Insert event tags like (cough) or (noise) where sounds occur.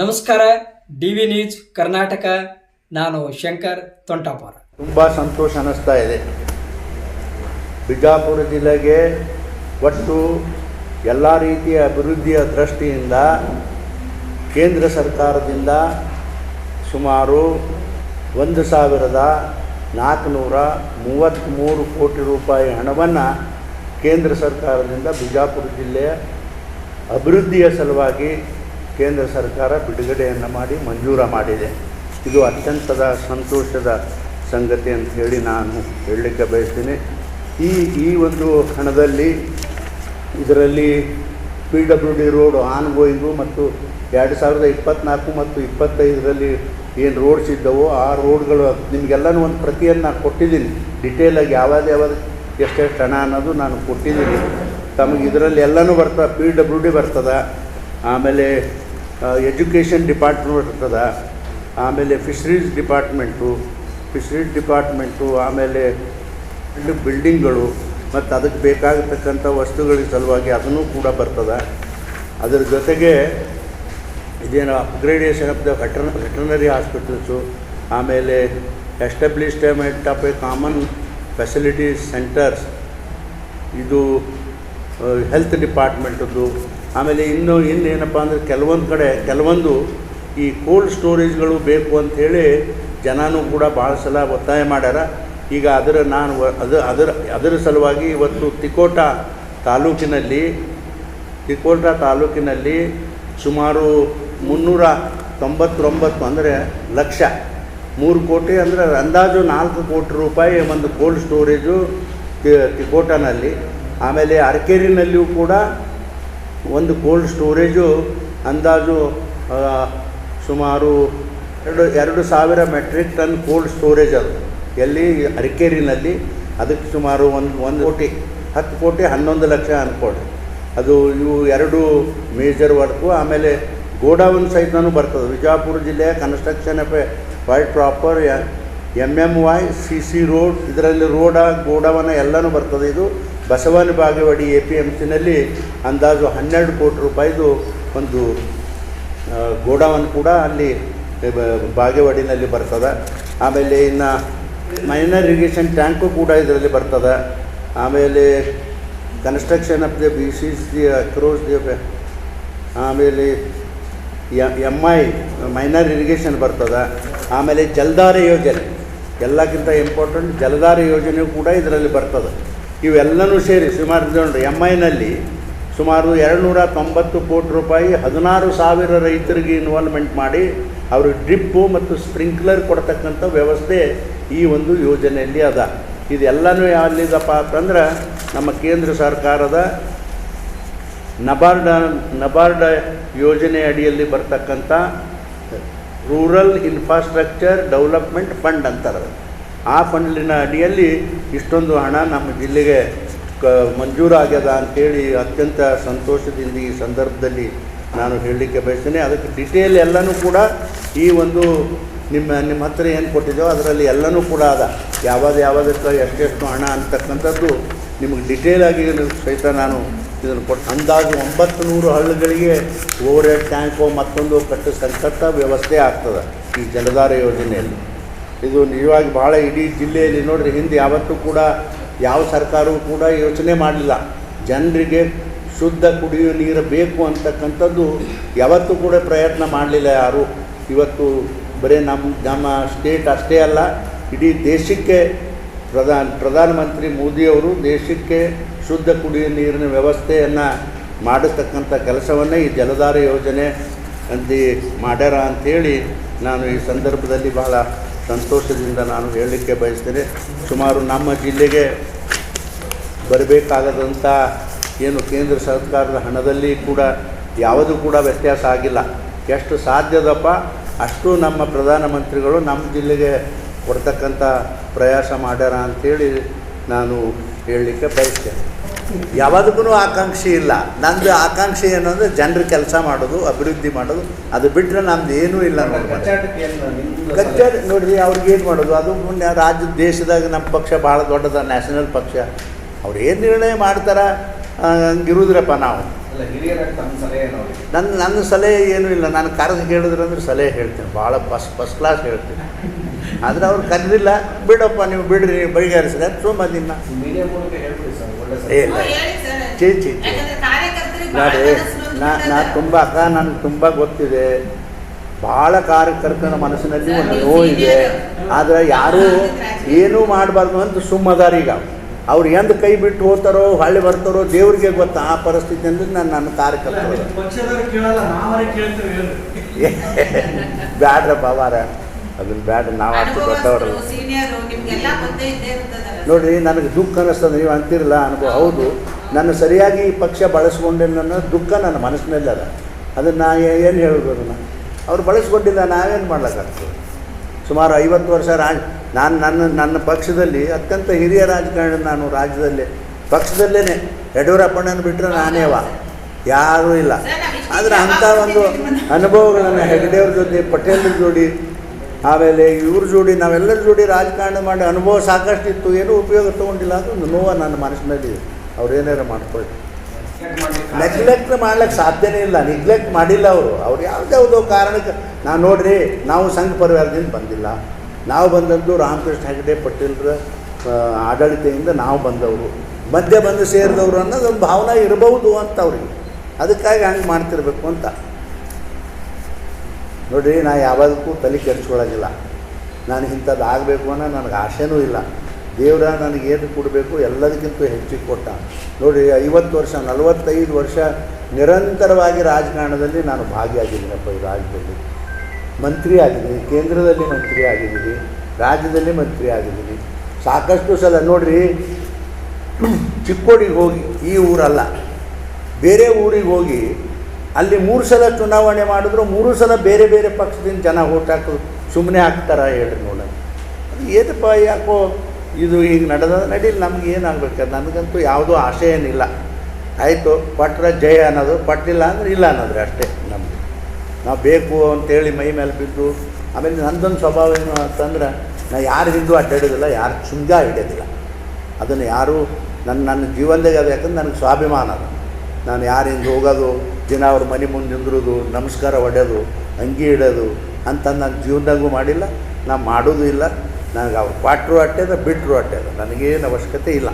ನಮಸ್ಕಾರ D V news Karnataka. ನಾನು ಶಂಕರ್ ತೊಂಟಾಪುರ. ತುಂಬ ಸಂತೋಷ ಅನ್ನಿಸ್ತಾ ಇದೆ. ಬಿಜಾಪುರ ಜಿಲ್ಲೆಗೆ ಒಟ್ಟು ಎಲ್ಲ ರೀತಿಯ ಅಭಿವೃದ್ಧಿಯ ದೃಷ್ಟಿಯಿಂದ ಕೇಂದ್ರ ಸರ್ಕಾರದಿಂದ ಸುಮಾರು ಒಂದು ಸಾವಿರದ ನಾಲ್ಕುನೂರ ಮೂವತ್ತ್ಮೂರು ಕೋಟಿ ರೂಪಾಯಿ ಹಣವನ್ನು ಕೇಂದ್ರ ಸರ್ಕಾರದಿಂದ ಬಿಜಾಪುರ ಜಿಲ್ಲೆಯ ಅಭಿವೃದ್ಧಿಯ ಸಲುವಾಗಿ ಕೇಂದ್ರ ಸರ್ಕಾರ ಬಿಡುಗಡೆಯನ್ನು ಮಾಡಿ ಮಂಜೂರು ಮಾಡಿದೆ. ಇದು ಅತ್ಯಂತದ ಸಂತೋಷದ ಸಂಗತಿ ಅಂತ ಹೇಳಿ ನಾನು ಹೇಳಲಿಕ್ಕೆ ಬಯಸ್ತೀನಿ. ಈ ಈ ಒಂದು ಹಣದಲ್ಲಿ ಇದರಲ್ಲಿ P W D road on going ಮತ್ತು ಎರಡು ಸಾವಿರದ ಇಪ್ಪತ್ತ್ನಾಲ್ಕು ಮತ್ತು ಇಪ್ಪತ್ತೈದರಲ್ಲಿ ಏನು ರೋಡ್ಸ್ ಇದ್ದವೋ ಆ ರೋಡ್ಗಳು ನಿಮಗೆಲ್ಲನೂ ಒಂದು ಪ್ರತಿಯನ್ನು ನಾನು ಕೊಟ್ಟಿದ್ದೀನಿ ಡಿಟೇಲಾಗಿ ಯಾವಾಗ ಯಾವಾಗ ಎಷ್ಟೆಷ್ಟು ಹಣ ಅನ್ನೋದು ನಾನು ಕೊಟ್ಟಿದ್ದೀನಿ. ತಮಗೆ ಇದರಲ್ಲಿ ಎಲ್ಲನೂ ಬರ್ತದೆ, ಪಿ ಡಬ್ಲ್ಯೂ ಡಿ ಬರ್ತದೆ. ಆಮೇಲೆ ಎಜುಕೇಷನ್ ಡಿಪಾರ್ಟ್ಮೆಂಟ್ ಇರ್ತದೆ, ಆಮೇಲೆ ಫಿಶ್ರೀಸ್ ಡಿಪಾರ್ಟ್ಮೆಂಟು ಫಿಶ್ರೀಸ್ ಡಿಪಾರ್ಟ್ಮೆಂಟು ಆಮೇಲೆ ಬಿಲ್ಡಿಂಗ್ಗಳು ಮತ್ತು ಅದಕ್ಕೆ ಬೇಕಾಗತಕ್ಕಂಥ ವಸ್ತುಗಳ ಸಲುವಾಗಿ ಅದನ್ನು ಕೂಡ ಬರ್ತದೆ. ಅದರ ಜೊತೆಗೆ ಇದೇನು ಅಪ್ಗ್ರೇಡೇಷನ್ ಆಫ್ ದ ವೆಟರ್ ವೆಟರ್ನರಿ ಹಾಸ್ಪಿಟಲ್ಸು ಆಮೇಲೆ establishment of a common facilities centres ಇದು ಹೆಲ್ತ್ ಡಿಪಾರ್ಟ್ಮೆಂಟದ್ದು ಆಮೇಲೆ ಇನ್ನು ಇನ್ನೇನಪ್ಪ ಅಂದರೆ ಕೆಲವೊಂದು ಕಡೆ ಕೆಲವೊಂದು ಈ ಕೋಲ್ಡ್ ಸ್ಟೋರೇಜ್ಗಳು ಬೇಕು ಅಂಥೇಳಿ ಜನನೂ ಕೂಡ ಭಾಳ ಸಲ ಒತ್ತಾಯ ಮಾಡ್ಯಾರ. ಈಗ ಅದರ ನಾನು ಅದು, ಅದರ ಅದರ ಸಲುವಾಗಿ ಇವತ್ತು ತಿಕೋಟ ತಾಲೂಕಿನಲ್ಲಿ ತಿಕೋಟ ತಾಲೂಕಿನಲ್ಲಿ ಸುಮಾರು ಮುನ್ನೂರ ತೊಂಬತ್ತೊಂಬತ್ತು ಅಂದರೆ ಲಕ್ಷ, ಮೂರು ಕೋಟಿ ಅಂದರೆ ಅಂದಾಜು ನಾಲ್ಕು ಕೋಟಿ ರೂಪಾಯಿ ಒಂದು ಕೋಲ್ಡ್ ಸ್ಟೋರೇಜು ತಿಕೋಟನಲ್ಲಿ. ಆಮೇಲೆ ಅರ್ಕೇರಿನಲ್ಲಿಯೂ ಕೂಡ ಒಂದು ಕೋಲ್ಡ್ ಸ್ಟೋರೇಜು, ಅಂದಾಜು ಸುಮಾರು ಎರಡು ಎರಡು ಸಾವಿರ ಮೆಟ್ರಿಕ್ ಟನ್ ಕೋಲ್ಡ್ ಸ್ಟೋರೇಜ್ ಅದು. ಎಲ್ಲಿ? ಅರಿಕೇರಿನಲ್ಲಿ. ಅದಕ್ಕೆ ಸುಮಾರು ಒಂದು ಒಂದು ಕೋಟಿ, ಹತ್ತು ಕೋಟಿ, ಹನ್ನೊಂದು ಲಕ್ಷ ಅಂದ್ಕೊಳ್ಳಿ ಅದು ಇವು ಎರಡು ಮೇಜರ್ ವರ್ಕು. ಆಮೇಲೆ ಗೋಡೌನ್ ಸಹಿತನೂ ಬರ್ತದೆ. ವಿಜಾಪುರ ಜಿಲ್ಲೆಯ construction of a white proper M M Y C C road, ಇದರಲ್ಲಿ ರೋಡ ಗೋಡವನ ಎಲ್ಲನೂ ಬರ್ತದೆ ಇದು. Basavana Bagewadi A P M ಸಿನಲ್ಲಿ ಅಂದಾಜು ಹನ್ನೆರಡು ಕೋಟಿ ರೂಪಾಯಿದು ಒಂದು ಗೋಡಾವನ್ನು ಕೂಡ ಅಲ್ಲಿ ಬಾಗೇವಾಡಿನಲ್ಲಿ ಬರ್ತದೆ. ಆಮೇಲೆ ಇನ್ನು ಮೈನರ್ ಇರಿಗೇಷನ್ ಟ್ಯಾಂಕು ಕೂಡ ಇದರಲ್ಲಿ ಬರ್ತದೆ. ಆಮೇಲೆ construction of the B C C across the ಆಮೇಲೆ ಎಂ ಐ ಮೈನರ್ ಇರಿಗೇಷನ್ ಬರ್ತದೆ. ಆಮೇಲೆ ಜಲಧಾರೆ ಯೋಜನೆ, ಎಲ್ಲಕ್ಕಿಂತ ಇಂಪಾರ್ಟೆಂಟ್ ಜಲಧಾರೆ ಯೋಜನೆ ಕೂಡ ಇದರಲ್ಲಿ ಬರ್ತದೆ. ಇವೆಲ್ಲನೂ ಸೇರಿ ಸುಮಾರು ನೋಡ್ರಿ ಎಂ ಐನಲ್ಲಿ ಸುಮಾರು ಎರಡುನೂರ ತೊಂಬತ್ತು ಕೋಟಿ ರೂಪಾಯಿ ಹದಿನಾರು ಸಾವಿರ ರೈತರಿಗೆ ಇನ್ವಾಲ್ವ್ಮೆಂಟ್ ಮಾಡಿ ಅವರು ಡ್ರಿಪ್ಪು ಮತ್ತು ಸ್ಪ್ರಿಂಕ್ಲರ್ ಕೊಡ್ತಕ್ಕಂಥ ವ್ಯವಸ್ಥೆ ಈ ಒಂದು ಯೋಜನೆಯಲ್ಲಿ ಅದ. ಇದೆಲ್ಲನೂ ಎಲ್ಲಿದಪ್ಪ ಅಂತಂದ್ರೆ ನಮ್ಮ ಕೇಂದ್ರ ಸರ್ಕಾರದ ನಬಾರ್ಡ ನಬಾರ್ಡ ಯೋಜನೆ ಅಡಿಯಲ್ಲಿ ಬರ್ತಕ್ಕಂಥ ರೂರಲ್ ಇನ್ಫ್ರಾಸ್ಟ್ರಕ್ಚರ್ ಡೆವಲಪ್ಮೆಂಟ್ ಫಂಡ್ ಅಂತಾರೆ ಆ ಫಂಡಿನ ಅಡಿಯಲ್ಲಿ ಇಷ್ಟೊಂದು ಹಣ ನಮ್ಮ ಜಿಲ್ಲೆಗೆ ಕ ಮಂಜೂರಾಗ್ಯದ ಅಂಥೇಳಿ ಅತ್ಯಂತ ಸಂತೋಷದಿಂದ ಈ ಸಂದರ್ಭದಲ್ಲಿ ನಾನು ಹೇಳಲಿಕ್ಕೆ ಬಯಸ್ತೇನೆ. ಅದಕ್ಕೆ ಡಿಟೇಲ್ ಎಲ್ಲನೂ ಕೂಡ ಈ ಒಂದು ನಿಮ್ಮ ನಿಮ್ಮ ಹತ್ರ ಏನು ಕೊಟ್ಟಿದ್ದೆವೋ ಅದರಲ್ಲಿ ಎಲ್ಲನೂ ಕೂಡ ಅದ. ಯಾವ್ದು, ಯಾವುದಕ್ಕೆ ಎಷ್ಟೆಷ್ಟು ಹಣ ಅಂತಕ್ಕಂಥದ್ದು ನಿಮಗೆ ಡಿಟೇಲಾಗಿ ಸಹಿತ ನಾನು ಇದನ್ನು ಕೊಟ್ಟು ಅಂದಾಜು ಒಂಬತ್ತು ನೂರು ಹಳ್ಳಿಗಳಿಗೆ ಓವರ್ ಹೆಡ್ ಟ್ಯಾಂಕು ಮತ್ತೊಂದು ಕಟ್ಟಿಸ್ತಕ್ಕಂಥ ವ್ಯವಸ್ಥೆ ಆಗ್ತದೆ ಈ ಜಲಧಾರ ಯೋಜನೆಯಲ್ಲಿ. ಇದು ನಿಜವಾಗಿ ಭಾಳ ಇಡೀ ಜಿಲ್ಲೆಯಲ್ಲಿ ನೋಡ್ರಿ, ಹಿಂದೆ ಯಾವತ್ತೂ ಕೂಡ ಯಾವ ಸರ್ಕಾರವೂ ಕೂಡ ಯೋಚನೆ ಮಾಡಲಿಲ್ಲ. ಜನರಿಗೆ ಶುದ್ಧ ಕುಡಿಯುವ ನೀರು ಬೇಕು ಅಂತಕ್ಕಂಥದ್ದು ಯಾವತ್ತೂ ಕೂಡ ಪ್ರಯತ್ನ ಮಾಡಲಿಲ್ಲ ಯಾರು. ಇವತ್ತು ಬರೀ ನಮ್ಮ ನಮ್ಮ ಸ್ಟೇಟ್ ಅಷ್ಟೇ ಅಲ್ಲ, ಇಡೀ ದೇಶಕ್ಕೆ ಪ್ರಧಾನ, ಪ್ರಧಾನಮಂತ್ರಿ ಮೋದಿಯವರು ದೇಶಕ್ಕೆ ಶುದ್ಧ ಕುಡಿಯುವ ನೀರಿನ ವ್ಯವಸ್ಥೆಯನ್ನು ಮಾಡತಕ್ಕಂಥ ಕೆಲಸವನ್ನೇ ಈ ಜಲಧಾರ ಯೋಜನೆ ಅಂತ ಮಾಡ್ಯಾರ ಅಂಥೇಳಿ ನಾನು ಈ ಸಂದರ್ಭದಲ್ಲಿ ಬಹಳ ಸಂತೋಷದಿಂದ ನಾನು ಹೇಳಲಿಕ್ಕೆ ಬಯಸ್ತೇನೆ. ಸುಮಾರು ನಮ್ಮ ಜಿಲ್ಲೆಗೆ ಬರಬೇಕಾಗದಂಥ ಏನು ಕೇಂದ್ರ ಸರ್ಕಾರದ ಹಣದಲ್ಲಿ ಕೂಡ ಯಾವುದೂ ಕೂಡ ವ್ಯತ್ಯಾಸ ಆಗಿಲ್ಲ. ಎಷ್ಟು ಸಾಧ್ಯದಪ್ಪ ಅಷ್ಟು ನಮ್ಮ ಪ್ರಧಾನಮಂತ್ರಿಗಳು ನಮ್ಮ ಜಿಲ್ಲೆಗೆ ಕೊಡ್ತಕ್ಕಂಥ ಪ್ರಯಾಸ ಮಾಡ್ಯಾರ ಅಂಥೇಳಿ ನಾನು ಹೇಳಲಿಕ್ಕೆ ಬಯಸ್ತೇನೆ. ಯಾವುದಕ್ಕೂ ಆಕಾಂಕ್ಷೆ ಇಲ್ಲ. ನಂದು ಆಕಾಂಕ್ಷೆ ಅಂದರೆ ಜನರ ಕೆಲಸ ಮಾಡೋದು ಅಭಿವೃದ್ಧಿ ಮಾಡೋದು ಅದು ಬಿಟ್ಟರೆ ನಮ್ದು ಏನೂ ಇಲ್ಲ ನೋಡಿ ಕಚ್ಚಾಟ ನೋಡ್ರಿ ಅವ್ರಿಗೆ ಏನು ಮಾಡೋದು? ಅದು ಮುನ್ನೆ ರಾಜ್ಯ ದೇಶದಾಗ ನಮ್ಮ ಪಕ್ಷ ಭಾಳ ದೊಡ್ಡದ ನ್ಯಾಷನಲ್ ಪಕ್ಷ. ಅವ್ರು ಏನು ನಿರ್ಣಯ ಮಾಡ್ತಾರ? ಹಂಗಿರುದ್ರಪ್ಪ ನಾವು. ನನ್ನ ನನ್ನ ಸಲಹೆ ಏನೂ ಇಲ್ಲ. ನಾನು ಕರೆದು ಕೇಳಿದ್ರೆ ಅಂದ್ರೆ ಸಲಹೆ ಹೇಳ್ತೀನಿ. ಭಾಳ ಫಸ್ಟ್ ಫಸ್ಟ್ ಕ್ಲಾಸ್ ಹೇಳ್ತೀನಿ. ಆದರೆ ಅವ್ರು ಕರೆದಿಲ್ಲ. ಬಿಡಪ್ಪ ನೀವು ಬಿಡ್ರಿ ಬಗೆಹರಿಸಿದ್ರೆ ಸುಮ್ಮದಿನ್ನ ಇಲ್ಲ. ಚೀ, ಚೀ, ಚೀ. ನೋಡಿ ನಾ ನಾ ತುಂಬ ಅಕ್ಕ ನನಗೆ ತುಂಬ ಗೊತ್ತಿದೆ. ಭಾಳ ಕಾರ್ಯಕರ್ತನ ಮನಸ್ಸಿನಲ್ಲಿ ಒಂದು ನೋವಿದೆ ಆದರೆ ಯಾರೂ ಏನೂ ಮಾಡಬಾರ್ದು ಅಂತ ಸುಮ್ಮದಾರ ಈಗ. ಅವ್ರು ಎಂದ ಕೈ ಬಿಟ್ಟು ಹೋಗ್ತಾರೋ ಹಳ್ಳಿ ಬರ್ತಾರೋ ದೇವ್ರಿಗೆ ಗೊತ್ತ ಆ ಪರಿಸ್ಥಿತಿ ಅಂದ್ರೆ ನಾನು ನನ್ನ ಕಾರ್ಯಕರ್ತರು. ಪಕ್ಷದವ್ರು ಕೇಳಲ್ಲ ನಾವರೇ ಕೇಳ್ತೇವೆ ಹೇಳ್ರಿ (laughs) ಬ್ಯಾಡ್ರ ಬಾವಾರ ಅದನ್ನ ಬ್ಯಾಡ ನಾವು ಅಷ್ಟು ದೊಡ್ಡವರಲ್ಲ. ನೋಡಿರಿ ನೋಡ್ರಿ ನನಗೆ ದುಃಖ ಅನ್ನಿಸ್ತದೆ ನೀವು ಅಂತಿರಲ್ಲ ಅನುಭವ ಹೌದು. ನಾನು ಸರಿಯಾಗಿ ಈ ಪಕ್ಷ ಬಳಸ್ಕೊಂಡಿಲ್ಲ ಅನ್ನೋ ದುಃಖ ನನ್ನ ಮನಸ್ಸಿನಲ್ಲಿ ಅದ. ಅದನ್ನು ನಾ ಏನು ಹೇಳೋದು ಅದನ್ನು? ಅವ್ರು ಬಳಸ್ಕೊಂಡಿಲ್ಲ ನಾವೇನು ಮಾಡ್ಲಿಕ್ಕಾಗ್ತದೆ? ಸುಮಾರು ಐವತ್ತು ವರ್ಷ ರಾಜ್ ನಾನು ನನ್ನ ನನ್ನ ಪಕ್ಷದಲ್ಲಿ ಅತ್ಯಂತ ಹಿರಿಯ ರಾಜಕಾರಣ ನಾನು ರಾಜ್ಯದಲ್ಲಿ. ಪಕ್ಷದಲ್ಲೇ ಯಡಿಯೂರಪ್ಪಣ್ಣನ ಬಿಟ್ಟರೆ ನಾನೇವ ಯಾರೂ ಇಲ್ಲ. ಆದರೆ ಅಂಥ ಒಂದು ಅನುಭವಗಳನ್ನು ಹೆಗಡೆಯವ್ರ ಜೊತೆ ಪಟೇಲ್ ಜೋಡಿ ಆಮೇಲೆ ಇವ್ರ ಜೋಡಿ, ನಾವೆಲ್ಲರ ಜೋಡಿ ರಾಜಕಾರಣ ಮಾಡಿ ಅನುಭವ ಸಾಕಷ್ಟು ಇತ್ತು ಏನೂ ಉಪಯೋಗ ತೊಗೊಂಡಿಲ್ಲ. ಅದು ನೋವು ನನ್ನ ಮನಸ್ಸಿನಲ್ಲಿ. ಅವ್ರು ಏನಾರು ಮಾಡ್ಕೊಳ್ಳಿ. ನೆಗ್ಲೆಕ್ಟ್ ಮಾಡ್ಲಿಕ್ಕೆ ಸಾಧ್ಯನೇ ಇಲ್ಲ. ನೆಗ್ಲೆಕ್ಟ್ ಮಾಡಿಲ್ಲ ಅವರು. ಅವ್ರು ಯಾವುದ್ಯಾವುದೋ ಕಾರಣಕ್ಕೆ, ನಾನು ನೋಡ್ರಿ, ನಾವು ಸಂಘ ಪರಿವಾರದಿಂದ ಬಂದಿಲ್ಲ. ನಾವು ಬಂದದ್ದು ರಾಮಕೃಷ್ಣ ಹೆಗಡೆ, ಪಟೇಲ್ರ ಆಡಳಿತದಿಂದ ನಾವು ಬಂದವರು. ಮಧ್ಯೆ ಬಂದು ಸೇರಿದವರು ಅನ್ನೋದೊಂದು ಭಾವನೆ ಇರಬಹುದು ಅಂತ ಅವ್ರಿಗೆ. ಅದಕ್ಕಾಗಿ ಹಂಗೆ ಮಾಡ್ತಿರ್ಬೇಕು ಅಂತ. ನೋಡ್ರಿ, ನಾ ಯಾವಾಗಕ್ಕೂ ತಲೆ ಕೆಡಿಸ್ಕೊಳ್ಳೋಂಗಿಲ್ಲ. ನಾನು ಇಂಥದ್ದು ಆಗಬೇಕು ಅನ್ನೋ ನನಗೆ ಆಸೆನೂ ಇಲ್ಲ. ದೇವರ ನನಗೆ ಏನು ಕೊಡಬೇಕು ಎಲ್ಲದಕ್ಕಿಂತ ಹೆಚ್ಚಿಗೆ ಕೊಟ್ಟ. ನೋಡಿರಿ, ಐವತ್ತು ವರ್ಷ, ನಲವತ್ತೈದು ವರ್ಷ ನಿರಂತರವಾಗಿ ರಾಜಕಾರಣದಲ್ಲಿ ನಾನು ಭಾಗಿಯಾಗಿದ್ದೀನಪ್ಪ ಈ ರಾಜ್ಯದಲ್ಲಿ. ಮಂತ್ರಿ ಆಗಿದ್ದೀನಿ, ಕೇಂದ್ರದಲ್ಲಿ ಮಂತ್ರಿ ಆಗಿದ್ದೀನಿ, ರಾಜ್ಯದಲ್ಲಿ ಮಂತ್ರಿ ಆಗಿದ್ದೀನಿ. ಸಾಕಷ್ಟು ಸಲ ನೋಡಿರಿ, ಚಿಕ್ಕೋಡಿಗೆ ಹೋಗಿ, ಈ ಊರಲ್ಲ, ಬೇರೆ ಊರಿಗೆ ಹೋಗಿ ಅಲ್ಲಿ ಮೂರು ಸಲ ಚುನಾವಣೆ ಮಾಡಿದ್ರು, ಮೂರು ಸಲ ಬೇರೆ ಬೇರೆ ಪಕ್ಷದಿಂದ ಜನ ಓಟ್ ಹಾಕಿ ಸುಮ್ಮನೆ ಹಾಕ್ತಾರ ಹೇಳ್ರಿ ನೋಡ. ಅದು ಏನಪ್ಪ ಯಾಕೋ ಇದು ಈಗ ನಡೆದ, ನಡೀಲಿ, ನಮ್ಗೆ ಏನಾಗಬೇಕು? ನನಗಂತೂ ಯಾವುದೂ ಆಸೆ ಏನಿಲ್ಲ. ಆಯಿತು, ಪಟ್ರ ಜಯ ಅನ್ನೋದು ಪಟ್ಟಿಲ್ಲ ಅಂದ್ರೆ ಇಲ್ಲ ಅನ್ನೋದ್ರೆ ಅಷ್ಟೇ ನಮಗೆ ನಾವು ಬೇಕು ಅಂತೇಳಿ ಮೈ ಮೇಲೆ ಬಿದ್ದು, ಆಮೇಲೆ ನಂದೊಂದು ಸ್ವಭಾವ ಏನು ಅಂತಂದ್ರೆ, ನಾ ಯಾರು ಹಿಂದೂ ಅಡ್ಡಾಡೋದಿಲ್ಲ, ಯಾರು ಚುಂಗ ಹಿಡಿಯೋದಿಲ್ಲ. ಅದನ್ನು ಯಾರೂ ನನ್ನ ನನ್ನ ಜೀವನದಾಗ ಅದು ಯಾಕಂದ್ರೆ ನನಗೆ ಸ್ವಾಭಿಮಾನ ಅದು. ನಾನು ಯಾರಿಂದ ಹೋಗೋದು, ದಿನ ಅವ್ರ ಮನೆ ಮುಂದೆ ನಿಂದ್ರೋದು, ನಮಸ್ಕಾರ ಹೊಡೆಯೋದು ಅಂಗಿ ಇಡೋದು ಅಂತ ನನ್ನ ಜೀವನದಾಗೂ ಮಾಡಿಲ್ಲ ನಾನು ಮಾಡೋದು ಇಲ್ಲ. ನನಗೆ ಅವ್ರು ಕ್ವಾಟ್ರು ಅಟ್ಟೆದ ಬಿಟ್ಟರು ಅಟ್ಟೆದ ನನಗೇನು ಅವಶ್ಯಕತೆ ಇಲ್ಲ.